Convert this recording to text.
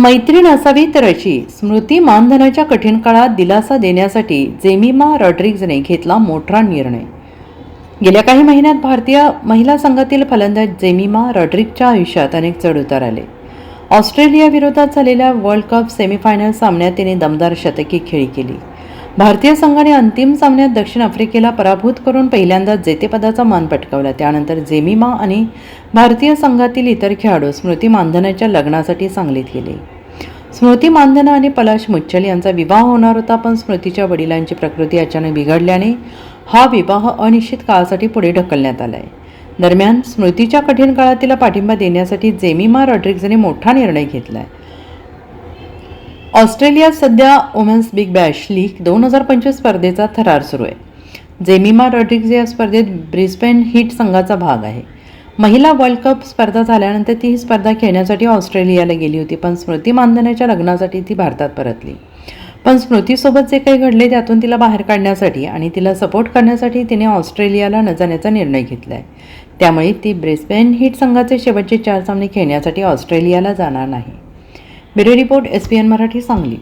मैत्रीण असावी तर अशी. स्मृती मानधनाच्या कठीण काळात दिलासा देण्यासाठी जेमिमा रॉड्रिग्जने घेतला मोठा निर्णय. गेल्या काही महिन्यात भारतीय महिला संघातील फलंदाज जेमिमा रॉड्रिगच्या आयुष्यात अनेक चढउतार आले. ऑस्ट्रेलियाविरोधात झालेल्या वर्ल्ड कप सेमीफायनल सामन्यात तिने दमदार शतकी खेळी केली. भारतीय संघाने अंतिम सामन्यात दक्षिण आफ्रिकेला पराभूत करून पहिल्यांदाच जेतेपदाचा मान पटकावला. त्यानंतर जेमिमा आणि भारतीय संघातील इतर खेळाडू स्मृती मानधनाच्या लग्नासाठी सांगलीत गेले. स्मृती मानधना आणि पलाश मुच्छल यांचा विवाह होणार होता पण स्मृतीच्या वडिलांची प्रकृती अचानक बिघडल्याने हा विवाह अनिश्चित काळासाठी पुढे ढकलण्यात आला आहे दरम्यान स्मृतीच्या कठीण काळात तिला पाठिंबा देण्यासाठी जेमिमा रॉड्रिग्जने मोठा निर्णय घेतला आहे ऑस्ट्रेलियात सध्या वुमेन्स बिग बॅश लीग दोन हजार पंचवीस स्पर्धेचा थरार सुरू आहे. जेमिमा रॉड्रिग्ज या स्पर्धेत ब्रिस्बेन हिट संघाचा भाग आहे. महिला वर्ल्ड कप स्पर्धा झाल्यानंतर ती ही स्पर्धा खेळण्यासाठी ऑस्ट्रेलियाला गेली होती पण स्मृती मानधनाच्या लग्नासाठी ती भारतात परतली. पण स्मृतीसोबत जे काही घडले त्यातून तिला बाहेर काढण्यासाठी आणि तिला सपोर्ट करण्यासाठी तिने ऑस्ट्रेलियाला न जाण्याचा निर्णय घेतला आहे त्यामुळे ती ब्रिस्बेन हिट संघाचे शेवटचे चार सामने खेळण्यासाठी ऑस्ट्रेलियाला जाणार नाही. Bureau report S P N Marathi Sangli.